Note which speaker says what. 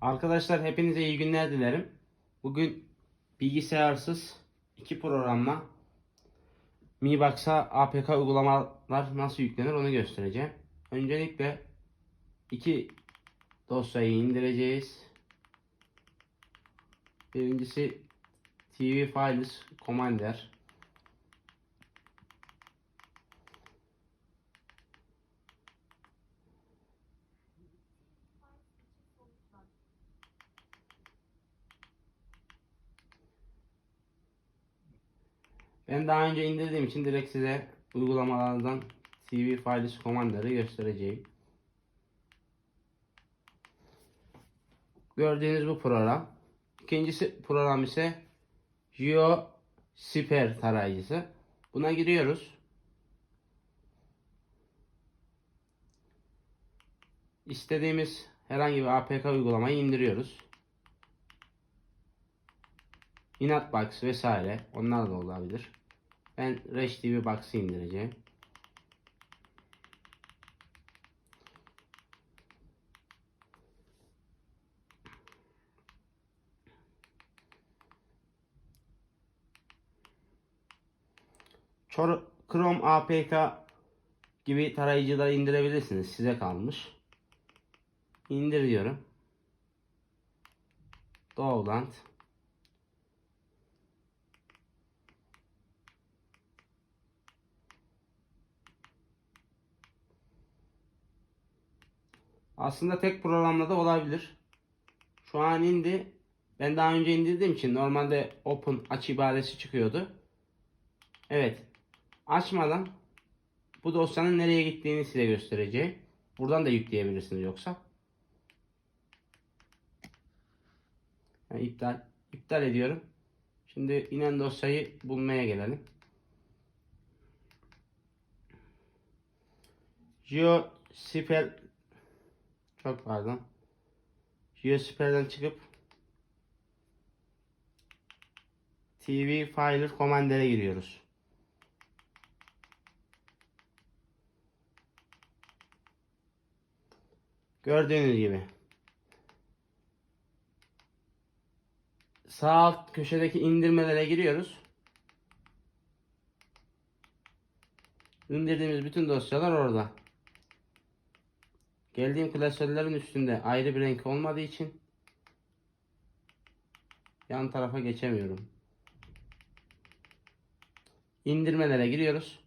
Speaker 1: Arkadaşlar hepinize iyi günler dilerim. Bugün bilgisayarsız iki programla Mi Box'a APK uygulamalar nasıl yüklenir onu göstereceğim. Öncelikle iki dosyayı indireceğiz. Birincisi TV Files Commander. Ben daha önce indirdiğim için direkt size uygulamalardan TV Files Commander'ı göstereceğim. Gördüğünüz bu program. İkincisi program ise Geo Siper tarayıcısı. Buna giriyoruz. İstediğimiz herhangi bir APK uygulamayı indiriyoruz. Inatbox vesaire onlar da olabilir. Ben Resh TV Box'ı indireceğim. Chrome APK gibi tarayıcıları indirebilirsiniz. Size kalmış. İndir diyorum. Download. Aslında tek programla da olabilir. Şu an indi. Ben daha önce indirdiğim için normalde open aç ibaresi çıkıyordu. Evet. Açmadan bu dosyanın nereye gittiğini size göstereceğim. Buradan da yükleyebilirsiniz yoksa. Yani iptal iptal ediyorum. Şimdi inen dosyayı bulmaya gelelim. GeoSpell çok pardon. GeoSpell'den çıkıp TV Filer Commander'e giriyoruz. Gördüğünüz gibi. Sağ alt köşedeki indirmelere giriyoruz. İndirdiğimiz bütün dosyalar orada. Geldiğim klasörlerin üstünde ayrı bir renk olmadığı için yan tarafa geçemiyorum. İndirmelere giriyoruz.